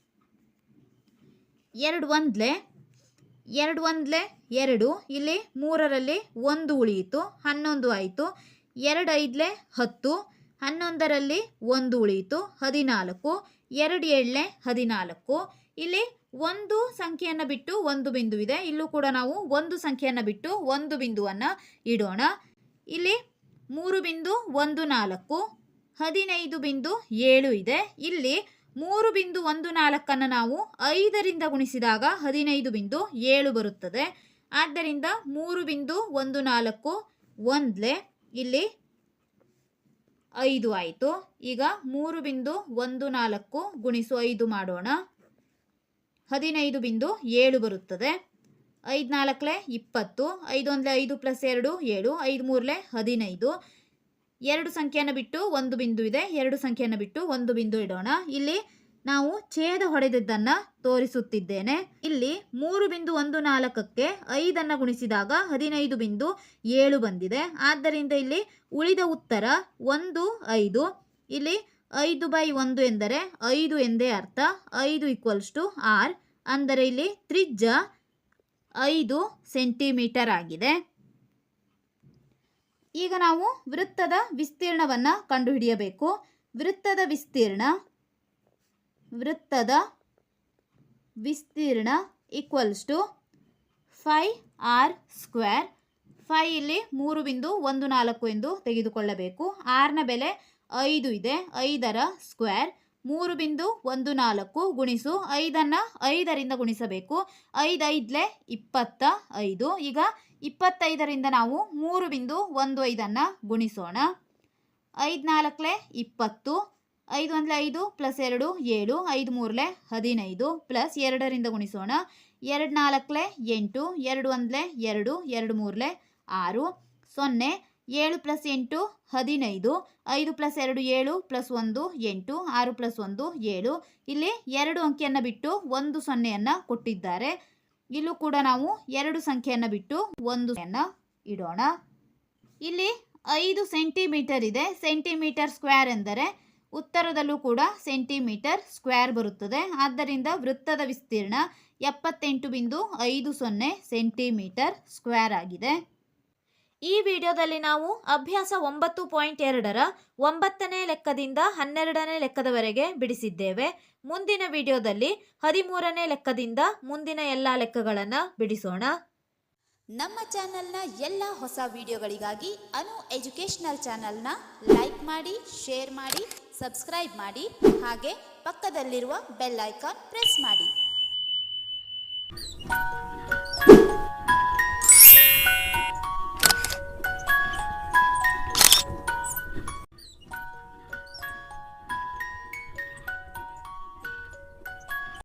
ಎರಡು ಒಂದ್ಲೆ ಎರಡು ಒಂದ್ಲೆ ಎರಡು, ಇಲ್ಲಿ ಮೂರರಲ್ಲಿ ಒಂದು ಉಳಿಯಿತು, ಹನ್ನೊಂದು ಆಯಿತು. ಎರಡು ಐದ್ಲೆ ಹತ್ತು, ಹನ್ನೊಂದರಲ್ಲಿ ಒಂದು ಉಳಿಯಿತು, ಹದಿನಾಲ್ಕು. ಎರಡು ಏಳಲೆ ಹದಿನಾಲ್ಕು. ಇಲ್ಲಿ ಒಂದು ಸಂಖ್ಯೆಯನ್ನು ಬಿಟ್ಟು ಒಂದು ಬಿಂದು ಇದೆ. ಇಲ್ಲೂ ಕೂಡ ನಾವು ಒಂದು ಸಂಖ್ಯೆಯನ್ನು ಬಿಟ್ಟು ಒಂದು ಬಿಂದುವನ್ನು ಇಡೋಣ. ಇಲ್ಲಿ ಮೂರು ಬಿಂದು ಒಂದು ನಾಲ್ಕು, ಹದಿನೈದು ಬಿಂದು ಏಳು ಇದೆ. ಇಲ್ಲಿ ಮೂರು ಬಿಂದು ಒಂದು ನಾಲ್ಕನ್ನು ನಾವು ಐದರಿಂದ ಗುಣಿಸಿದಾಗ ಹದಿನೈದು ಬಿಂದು ಏಳು ಬರುತ್ತದೆ. ಆದ್ದರಿಂದ ಮೂರು ಬಿಂದು ಒಂದು ನಾಲ್ಕು, ಒಂದ್ಲೆ ಇಲ್ಲಿ ಐದು ಆಯಿತು. ಈಗ ಮೂರು ಬಿಂದು ಒಂದು ನಾಲ್ಕು ಗುಣಿಸು ಐದು ಮಾಡೋಣ. ಹದಿನೈದು ಬಿಂದು ಏಳು ಬರುತ್ತದೆ. ಐದು ನಾಲ್ಕಲೆ ಇಪ್ಪತ್ತು ಐದೊಂದಲೆ ಐದು ಪ್ಲಸ್ ಎರಡು ಏಳು, ಐದು ಮೂರಲೆ ಹದಿನೈದು. ಎರಡು ಸಂಖ್ಯೆಯನ್ನು ಬಿಟ್ಟು ಒಂದು ಬಿಂದು ಇದೆ, ಎರಡು ಸಂಖ್ಯೆಯನ್ನು ಬಿಟ್ಟು ಒಂದು ಬಿಂದು ಇಡೋಣ. ಇಲ್ಲಿ ನಾವು ಛೇದ ಹೊಡೆದದ್ದನ್ನು ತೋರಿಸುತ್ತಿದ್ದೇನೆ. ಇಲ್ಲಿ ಮೂರು ಬಿಂದು ಒಂದು ನಾಲ್ಕಕ್ಕೆ ಐದನ್ನು ಗುಣಿಸಿದಾಗ ಹದಿನೈದು ಬಿಂದು ಏಳು ಬಂದಿದೆ. ಆದ್ದರಿಂದ ಇಲ್ಲಿ ಉಳಿದ ಉತ್ತರ ಒಂದು, ಐದು. ಇಲ್ಲಿ ಐದು ಬೈ ಒಂದು ಎಂದರೆ ಐದು ಎಂದೇ ಅರ್ಥ. ಐದು ಈಕ್ವಲ್ಸ್ ಟು ಆರ್. ಅಂದರೆ ಇಲ್ಲಿ ತ್ರಿಜ್ಯ ಐದು ಸೆಂಟಿಮೀಟರ್ ಆಗಿದೆ. ಈಗ ನಾವು ವೃತ್ತದ ವಿಸ್ತೀರ್ಣವನ್ನು ಕಂಡುಹಿಡಿಯಬೇಕು. ವೃತ್ತದ ವಿಸ್ತೀರ್ಣ ವೃತ್ತದ ವಿಸ್ತೀರ್ಣ equals to pi r square pi ಇಲ್ಲಿ ಮೂರು ಬಿಂದು ಒಂದು ನಾಲ್ಕು ಎಂದು ತೆಗೆದುಕೊಳ್ಳಬೇಕು. ಆರ್ನ ಬೆಲೆ ಐದು ಇದೆ, ಐದರ ಸ್ಕ್ವೇರ್. ಮೂರು ಬಿಂದು ಒಂದು ನಾಲ್ಕು ಗುಣಿಸು ಐದನ್ನು ಐದರಿಂದ ಗುಣಿಸಬೇಕು. ಐದು ಐದ್ಲೆ ಇಪ್ಪತ್ತ ಐದು. ಈಗ ಇಪ್ಪತ್ತೈದರಿಂದ ನಾವು ಮೂರು ಬಿಂದು ಒಂದು ಐದನ್ನು ಗುಣಿಸೋಣ. ಐದು ನಾಲ್ಕಲೆ ಇಪ್ಪತ್ತು. ಐದು ಒಂದಲೇ ಐದು ಪ್ಲಸ್ ಎರಡು ಏಳು. ಐದು ಮೂರಲೆ ಹದಿನೈದು ಪ್ಲಸ್ ಎರಡರಿಂದ ಗುಣಿಸೋಣ. ಎರಡು ನಾಲ್ಕಲೆ ಎಂಟು. ಎರಡು ಒಂದಲೆ ಎರಡು. ಎರಡು ಮೂರಲೆ ಆರು. ಸೊನ್ನೆ ಏಳು ಪ್ಲಸ್ ಎಂಟು ಹದಿನೈದು, ಐದು ಪ್ಲಸ್ ಎರಡು ಏಳು ಪ್ಲಸ್ ಒಂದು ಎಂಟು, ಆರು ಪ್ಲಸ್ ಒಂದು ಏಳು. ಇಲ್ಲಿ ಎರಡು ಅಂಕಿಯನ್ನು ಬಿಟ್ಟು ಒಂದು ಸೊನ್ನೆಯನ್ನು ಕೊಟ್ಟಿದ್ದಾರೆ. ಇಲ್ಲೂ ಕೂಡ ನಾವು ಎರಡು ಸಂಖ್ಯೆಯನ್ನು ಬಿಟ್ಟು ಒಂದು ಇಡೋಣ. ಇಲ್ಲಿ ಐದು ಸೆಂಟಿಮೀಟರ್ ಇದೆ. ಸೆಂಟಿಮೀಟರ್ ಸ್ಕ್ವೇರ್ ಎಂದರೆ ಉತ್ತರದಲ್ಲೂ ಕೂಡ ಸೆಂಟಿಮೀಟರ್ ಸ್ಕ್ವೇರ್ ಬರುತ್ತದೆ. ಆದ್ದರಿಂದ ವೃತ್ತದ ವಿಸ್ತೀರ್ಣ ಎಪ್ಪತ್ತೆಂಟು ಬಿಂದು ಐದು ಸೊನ್ನೆ ಸೆಂಟಿಮೀಟರ್ ಸ್ಕ್ವೇರ್ ಆಗಿದೆ. ಈ ವಿಡಿಯೋದಲ್ಲಿ ನಾವು ಅಭ್ಯಾಸ ಒಂಬತ್ತು ಪಾಯಿಂಟ್ ಎರಡರ ಒಂಬತ್ತನೇ ಲೆಕ್ಕದಿಂದ ಹನ್ನೆರಡನೇ ಲೆಕ್ಕದವರೆಗೆ ಬಿಡಿಸಿದ್ದೇವೆ. ಮುಂದಿನ ವಿಡಿಯೋದಲ್ಲಿ ಹದಿಮೂರನೇ ಲೆಕ್ಕದಿಂದ ಮುಂದಿನ ಎಲ್ಲ ಲೆಕ್ಕಗಳನ್ನು ಬಿಡಿಸೋಣ. ನಮ್ಮ ಚಾನೆಲ್ನ ಎಲ್ಲ ಹೊಸ ವಿಡಿಯೋಗಳಿಗಾಗಿ ಅನು ಎಜುಕೇಷನಲ್ ಚಾನೆಲ್ನ ಲೈಕ್ ಮಾಡಿ, ಶೇರ್ ಮಾಡಿ, ಸಬ್ಸ್ಕ್ರೈಬ್ ಮಾಡಿ, ಹಾಗೆ ಪಕ್ಕದಲ್ಲಿರುವ ಬೆಲ್ ಐಕಾನ್ ಪ್ರೆಸ್ ಮಾಡಿ.